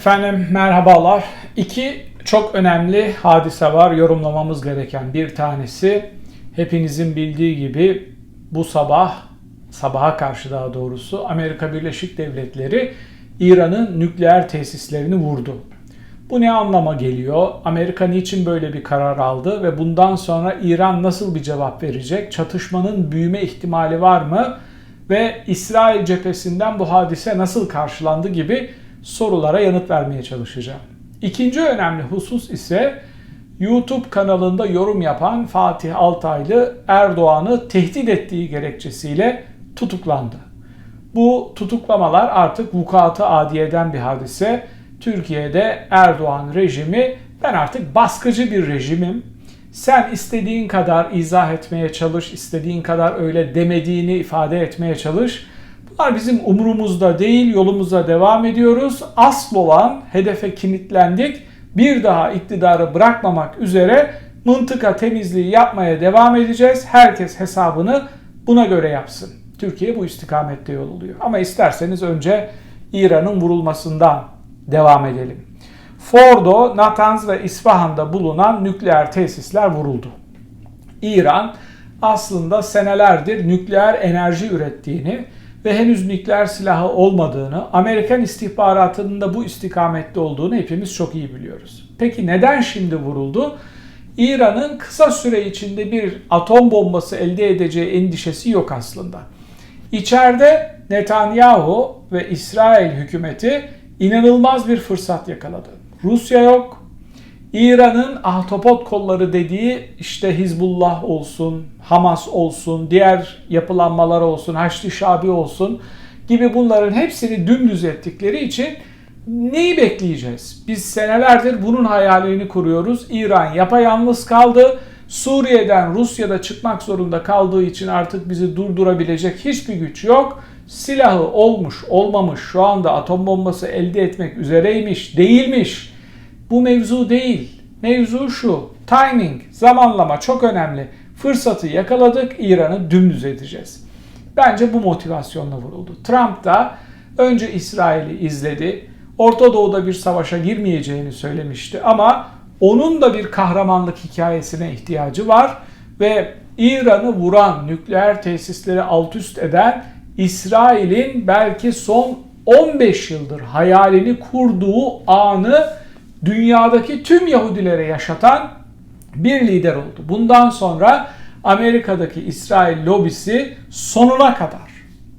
Efendim merhabalar. İki çok önemli hadise var yorumlamamız gereken. Bir tanesi hepinizin bildiği gibi bu sabah, sabaha karşı daha doğrusu Amerika Birleşik Devletleri İran'ın nükleer tesislerini vurdu. Bu ne anlama geliyor? Amerika niçin böyle bir karar aldı ve bundan sonra İran nasıl bir cevap verecek? Çatışmanın büyüme ihtimali var mı? Ve İsrail cephesinden bu hadise nasıl karşılandı gibi sorulara yanıt vermeye çalışacağım. İkinci önemli husus ise YouTube kanalında yorum yapan Fatih Altaylı Erdoğan'ı tehdit ettiği gerekçesiyle tutuklandı. Bu tutuklamalar artık vukuatı adiyeden bir hadise. Türkiye'de Erdoğan rejimi ben artık baskıcı bir rejimim. Sen istediğin kadar izah etmeye çalış, istediğin kadar öyle demediğini ifade etmeye çalış. Bunlar bizim umurumuzda değil, yolumuza devam ediyoruz. Asıl olan hedefe kilitlendik. Bir daha iktidarı bırakmamak üzere mıntıka temizliği yapmaya devam edeceğiz. Herkes hesabını buna göre yapsın. Türkiye bu istikamette yol oluyor. Ama isterseniz önce İran'ın vurulmasından devam edelim. Fordo, Natanz ve İsfahan'da bulunan nükleer tesisler vuruldu. İran aslında senelerdir nükleer enerji ürettiğini ve henüz nükleer silahı olmadığını, Amerikan istihbaratının da bu istikamette olduğunu hepimiz çok iyi biliyoruz. Peki neden şimdi vuruldu? İran'ın kısa süre içinde bir atom bombası elde edeceği endişesi yok aslında. İçeride Netanyahu ve İsrail hükümeti inanılmaz bir fırsat yakaladı. Rusya yok. İran'ın ahtapot kolları dediği işte Hizbullah olsun, Hamas olsun, diğer yapılanmalar olsun, Haçlı Şabi olsun gibi bunların hepsini dümdüz ettikleri için neyi bekleyeceğiz? Biz senelerdir bunun hayalini kuruyoruz. İran yapayalnız kaldı. Suriye'den Rusya'da çıkmak zorunda kaldığı için artık bizi durdurabilecek hiçbir güç yok. Silahı olmuş, olmamış, şu anda atom bombası elde etmek üzereymiş, değilmiş. Bu mevzu değil. Mevzu şu. Timing, zamanlama çok önemli. Fırsatı yakaladık, İran'ı dümdüz edeceğiz. Bence bu motivasyonla vuruldu. Trump da önce İsrail'i izledi. Orta Doğu'da bir savaşa girmeyeceğini söylemişti ama onun da bir kahramanlık hikayesine ihtiyacı var ve İran'ı vuran, nükleer tesisleri alt üst eden İsrail'in belki son 15 yıldır hayalini kurduğu anı dünyadaki tüm Yahudilere yaşatan bir lider oldu. Bundan sonra Amerika'daki İsrail lobisi sonuna kadar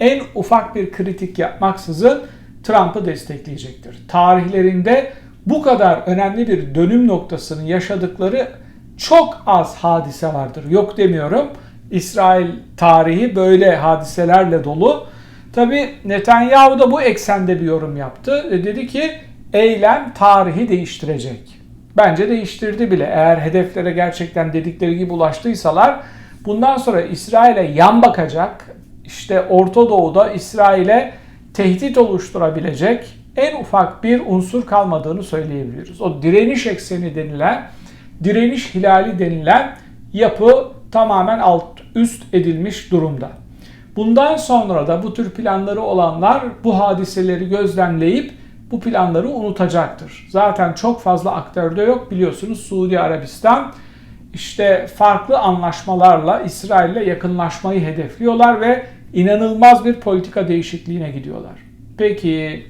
en ufak bir kritik yapmaksızın Trump'ı destekleyecektir. Tarihlerinde bu kadar önemli bir dönüm noktasını yaşadıkları çok az hadise vardır. Yok demiyorum. İsrail tarihi böyle hadiselerle dolu. Tabi Netanyahu da bu eksende bir yorum yaptı. Dedi ki eylem tarihi değiştirecek. Bence değiştirdi bile. Eğer hedeflere gerçekten dedikleri gibi ulaştıysalar bundan sonra İsrail'e yan bakacak, işte Orta Doğu'da İsrail'e tehdit oluşturabilecek en ufak bir unsur kalmadığını söyleyebiliriz. O direniş ekseni denilen, direniş hilali denilen yapı tamamen alt üst edilmiş durumda. Bundan sonra da bu tür planları olanlar bu hadiseleri gözlemleyip bu planları unutacaktır. Zaten çok fazla aktörde yok biliyorsunuz Suudi Arabistan işte farklı anlaşmalarla İsrail'le yakınlaşmayı hedefliyorlar ve inanılmaz bir politika değişikliğine gidiyorlar. Peki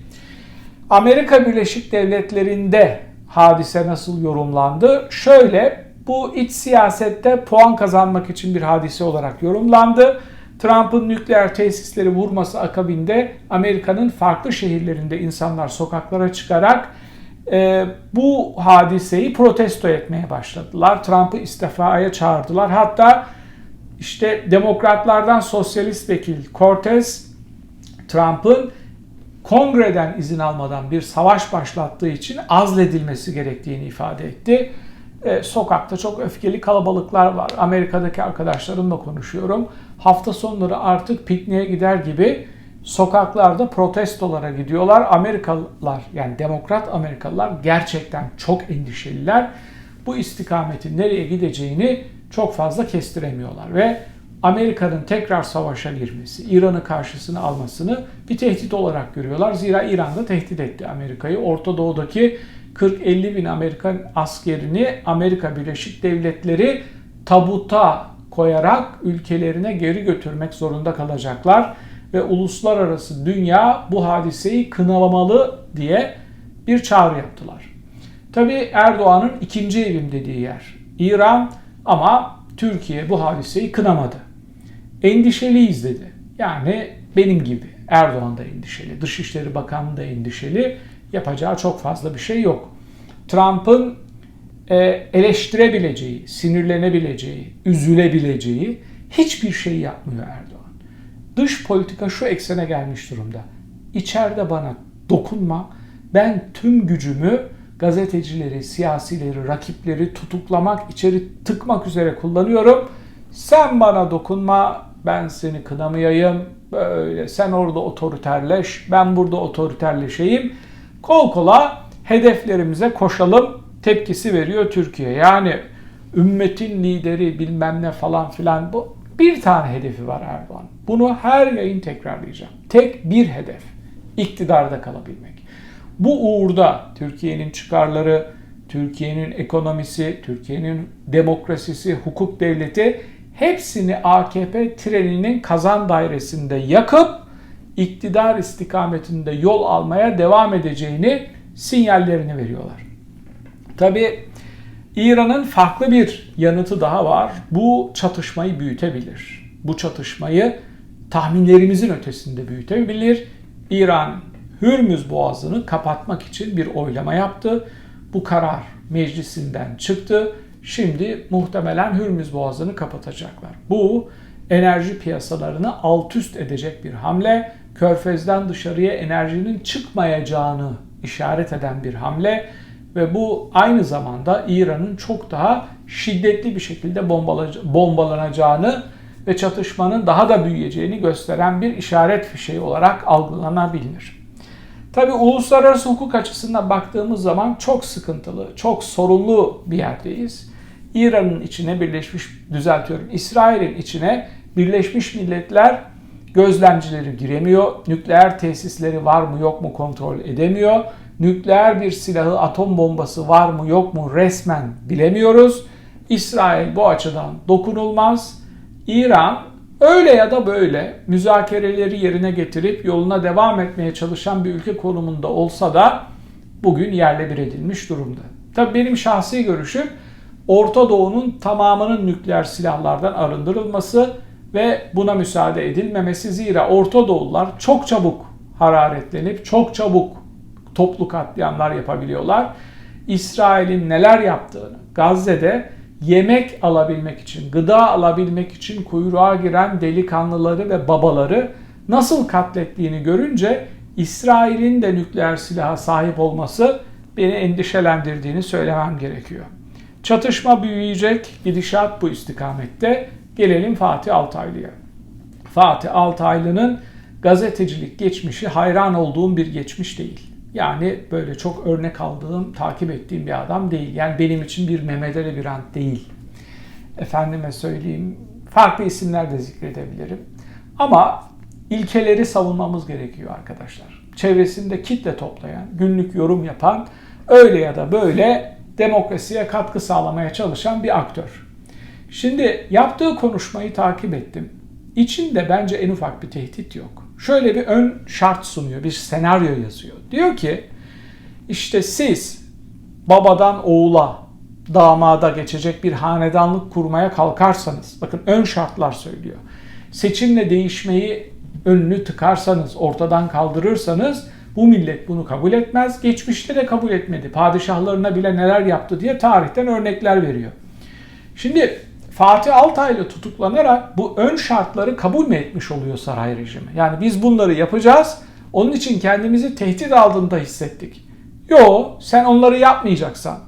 Amerika Birleşik Devletleri'nde hadise nasıl yorumlandı? Şöyle bu iç siyasette puan kazanmak için bir hadise olarak yorumlandı. Trump'ın nükleer tesisleri vurması akabinde Amerika'nın farklı şehirlerinde insanlar sokaklara çıkarak e, bu hadiseyi protesto etmeye başladılar. Trump'ı istifaya çağırdılar. Hatta işte demokratlardan sosyalist vekil Cortez Trump'ın kongreden izin almadan bir savaş başlattığı için azledilmesi gerektiğini ifade etti. E, sokakta çok öfkeli kalabalıklar var. Amerika'daki arkadaşlarımla konuşuyorum. Hafta sonları artık pikniğe gider gibi sokaklarda protestolara gidiyorlar. Amerikalılar yani demokrat Amerikalılar gerçekten çok endişeliler. Bu istikametin nereye gideceğini çok fazla kestiremiyorlar ve Amerika'nın tekrar savaşa girmesi, İran'ı karşısına almasını bir tehdit olarak görüyorlar. Zira İran da tehdit etti Amerika'yı. Orta Doğu'daki 40-50 bin Amerikan askerini Amerika Birleşik Devletleri tabuta koyarak ülkelerine geri götürmek zorunda kalacaklar ve uluslararası dünya bu hadiseyi kınalamalı diye bir çağrı yaptılar. Tabi Erdoğan'ın ikinci evim dediği yer İran ama Türkiye bu hadiseyi kınamadı. Endişeliyiz dedi. Yani benim gibi Erdoğan da endişeli, Dışişleri Bakanı da endişeli. Yapacağı çok fazla bir şey yok. Trump'ın eleştirebileceği, sinirlenebileceği, üzülebileceği hiçbir şey yapmıyor Erdoğan. Dış politika şu eksene gelmiş durumda. İçeride bana dokunma. Ben tüm gücümü gazetecileri, siyasileri, rakipleri tutuklamak, içeri tıkmak üzere kullanıyorum. Sen bana dokunma, ben seni kınamayayım. Böyle sen orada otoriterleş, ben burada otoriterleşeyim. Kol kola hedeflerimize koşalım tepkisi veriyor Türkiye. Yani ümmetin lideri bilmem ne falan filan bu bir tane hedefi var Erdoğan. Bunu her yayın tekrarlayacağım. Tek bir hedef. iktidarda kalabilmek. Bu uğurda Türkiye'nin çıkarları, Türkiye'nin ekonomisi, Türkiye'nin demokrasisi, hukuk devleti hepsini AKP treninin kazan dairesinde yakıp iktidar istikametinde yol almaya devam edeceğini sinyallerini veriyorlar. Tabi İran'ın farklı bir yanıtı daha var. Bu çatışmayı büyütebilir. Bu çatışmayı tahminlerimizin ötesinde büyütebilir. İran Hürmüz Boğazı'nı kapatmak için bir oylama yaptı. Bu karar meclisinden çıktı. Şimdi muhtemelen Hürmüz Boğazı'nı kapatacaklar. Bu enerji piyasalarını alt üst edecek bir hamle. Körfez'den dışarıya enerjinin çıkmayacağını işaret eden bir hamle ve bu aynı zamanda İran'ın çok daha şiddetli bir şekilde bombalanacağını ve çatışmanın daha da büyüyeceğini gösteren bir işaret fişeği olarak algılanabilir. Tabi uluslararası hukuk açısından baktığımız zaman çok sıkıntılı, çok sorunlu bir yerdeyiz. İran'ın içine Birleşmiş, düzeltiyorum, İsrail'in içine Birleşmiş Milletler gözlemcileri giremiyor. Nükleer tesisleri var mı yok mu kontrol edemiyor. Nükleer bir silahı, atom bombası var mı yok mu resmen bilemiyoruz. İsrail bu açıdan dokunulmaz. İran öyle ya da böyle müzakereleri yerine getirip yoluna devam etmeye çalışan bir ülke konumunda olsa da bugün yerle bir edilmiş durumda. Tabii benim şahsi görüşüm Orta Doğu'nun tamamının nükleer silahlardan arındırılması ve buna müsaade edilmemesi zira Orta Doğullar çok çabuk hararetlenip çok çabuk toplu katliamlar yapabiliyorlar. İsrail'in neler yaptığını Gazze'de yemek alabilmek için, gıda alabilmek için kuyruğa giren delikanlıları ve babaları nasıl katlettiğini görünce İsrail'in de nükleer silaha sahip olması beni endişelendirdiğini söylemem gerekiyor. Çatışma büyüyecek, gidişat bu istikamette. Gelelim Fatih Altaylı'ya. Fatih Altaylı'nın gazetecilik geçmişi hayran olduğum bir geçmiş değil. Yani böyle çok örnek aldığım, takip ettiğim bir adam değil. Yani benim için bir Mehmet Ali Birant değil. Efendime söyleyeyim, farklı isimler de zikredebilirim. Ama ilkeleri savunmamız gerekiyor arkadaşlar. Çevresinde kitle toplayan, günlük yorum yapan, öyle ya da böyle demokrasiye katkı sağlamaya çalışan bir aktör. Şimdi yaptığı konuşmayı takip ettim. İçinde bence en ufak bir tehdit yok. Şöyle bir ön şart sunuyor, bir senaryo yazıyor. Diyor ki işte siz babadan oğula, damada geçecek bir hanedanlık kurmaya kalkarsanız, bakın ön şartlar söylüyor. Seçimle değişmeyi önünü tıkarsanız, ortadan kaldırırsanız bu millet bunu kabul etmez. Geçmişte de kabul etmedi. Padişahlarına bile neler yaptı diye tarihten örnekler veriyor. Şimdi Fatih Altaylı tutuklanarak bu ön şartları kabul mü etmiş oluyor saray rejimi? Yani biz bunları yapacağız. Onun için kendimizi tehdit altında hissettik. Yo sen onları yapmayacaksan,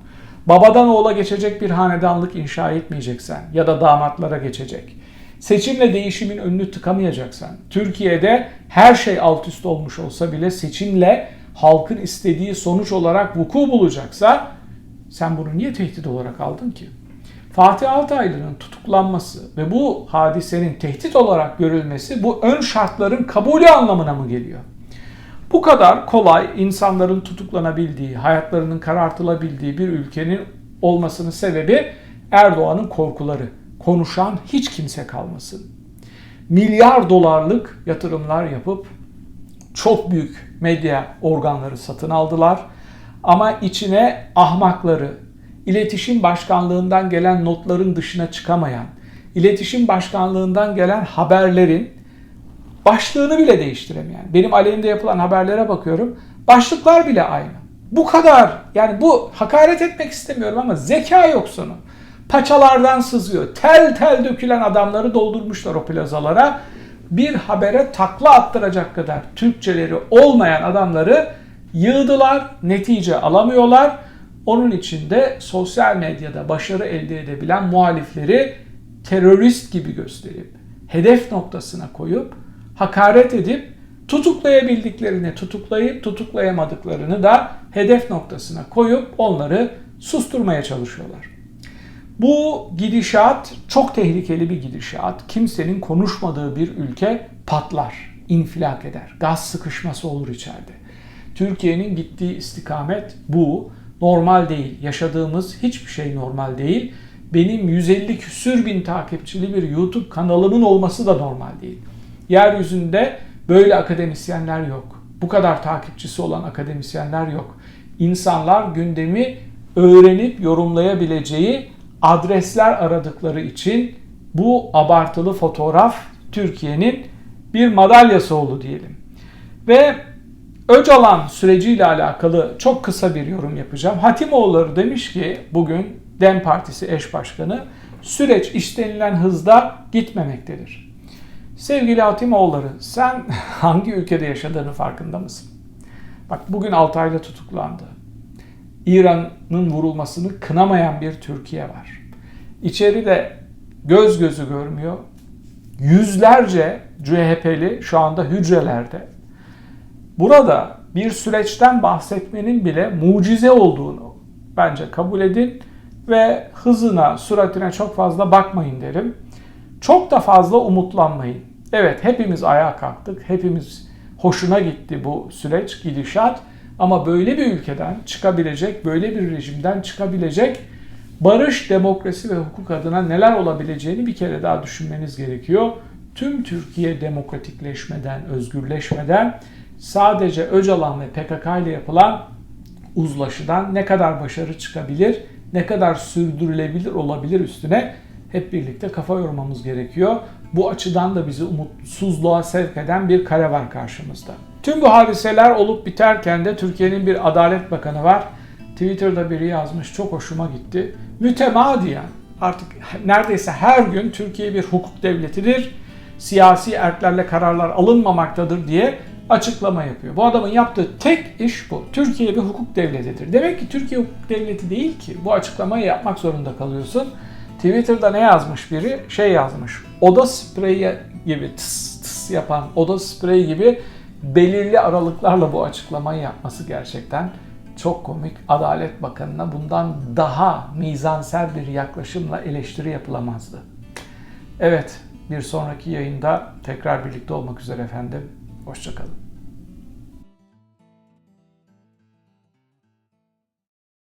babadan oğula geçecek bir hanedanlık inşa etmeyeceksen ya da damatlara geçecek. Seçimle değişimin önünü tıkamayacaksan, Türkiye'de her şey alt üst olmuş olsa bile seçimle halkın istediği sonuç olarak vuku bulacaksa sen bunu niye tehdit olarak aldın ki? Fatih Altaylı'nın tutuklanması ve bu hadisenin tehdit olarak görülmesi bu ön şartların kabulü anlamına mı geliyor? Bu kadar kolay insanların tutuklanabildiği, hayatlarının karartılabildiği bir ülkenin olmasının sebebi Erdoğan'ın korkuları. Konuşan hiç kimse kalmasın. Milyar dolarlık yatırımlar yapıp çok büyük medya organları satın aldılar. Ama içine ahmakları, iletişim başkanlığından gelen notların dışına çıkamayan, iletişim başkanlığından gelen haberlerin başlığını bile değiştiremeyen. Benim aleyhimde yapılan haberlere bakıyorum. Başlıklar bile aynı. Bu kadar. Yani bu hakaret etmek istemiyorum ama zeka yok sonu. Paçalardan sızıyor. Tel tel dökülen adamları doldurmuşlar o plazalara. Bir habere takla attıracak kadar Türkçeleri olmayan adamları yığdılar. Netice alamıyorlar. Onun için de sosyal medyada başarı elde edebilen muhalifleri terörist gibi gösterip hedef noktasına koyup hakaret edip tutuklayabildiklerini tutuklayıp tutuklayamadıklarını da hedef noktasına koyup onları susturmaya çalışıyorlar. Bu gidişat çok tehlikeli bir gidişat. Kimsenin konuşmadığı bir ülke patlar, infilak eder. Gaz sıkışması olur içeride. Türkiye'nin gittiği istikamet bu. Normal değil. Yaşadığımız hiçbir şey normal değil. Benim 150 küsür bin takipçili bir YouTube kanalımın olması da normal değil. Yeryüzünde böyle akademisyenler yok. Bu kadar takipçisi olan akademisyenler yok. İnsanlar gündemi öğrenip yorumlayabileceği adresler aradıkları için bu abartılı fotoğraf Türkiye'nin bir madalyası oldu diyelim. Ve Öcalan süreciyle alakalı çok kısa bir yorum yapacağım. Hatimoğulları demiş ki bugün DEM Partisi eş başkanı süreç istenilen hızda gitmemektedir. Sevgili Hatimoğulları sen hangi ülkede yaşadığını farkında mısın? Bak bugün Altay'la tutuklandı. İran'ın vurulmasını kınamayan bir Türkiye var. İçeride göz gözü görmüyor. Yüzlerce CHP'li şu anda hücrelerde. Burada bir süreçten bahsetmenin bile mucize olduğunu bence kabul edin ve hızına, süratine çok fazla bakmayın derim. Çok da fazla umutlanmayın. Evet hepimiz ayağa kalktık. Hepimiz hoşuna gitti bu süreç, gidişat. Ama böyle bir ülkeden çıkabilecek, böyle bir rejimden çıkabilecek barış, demokrasi ve hukuk adına neler olabileceğini bir kere daha düşünmeniz gerekiyor. Tüm Türkiye demokratikleşmeden, özgürleşmeden sadece Öcalan ve PKK ile yapılan uzlaşıdan ne kadar başarı çıkabilir, ne kadar sürdürülebilir olabilir üstüne hep birlikte kafa yormamız gerekiyor. Bu açıdan da bizi umutsuzluğa sevk eden bir kare var karşımızda. Tüm bu hadiseler olup biterken de Türkiye'nin bir Adalet Bakanı var. Twitter'da biri yazmış çok hoşuma gitti. Mütemadiyen artık neredeyse her gün Türkiye bir hukuk devletidir. Siyasi erklerle kararlar alınmamaktadır diye açıklama yapıyor. Bu adamın yaptığı tek iş bu. Türkiye bir hukuk devletidir. Demek ki Türkiye hukuk devleti değil ki. Bu açıklamayı yapmak zorunda kalıyorsun. Twitter'da ne yazmış biri? Şey yazmış. Oda spreyi gibi tıs tıs yapan oda spreyi gibi belirli aralıklarla bu açıklamayı yapması gerçekten çok komik. Adalet Bakanı'na bundan daha mizansel bir yaklaşımla eleştiri yapılamazdı. Evet, bir sonraki yayında tekrar birlikte olmak üzere efendim. Hoşçakalın.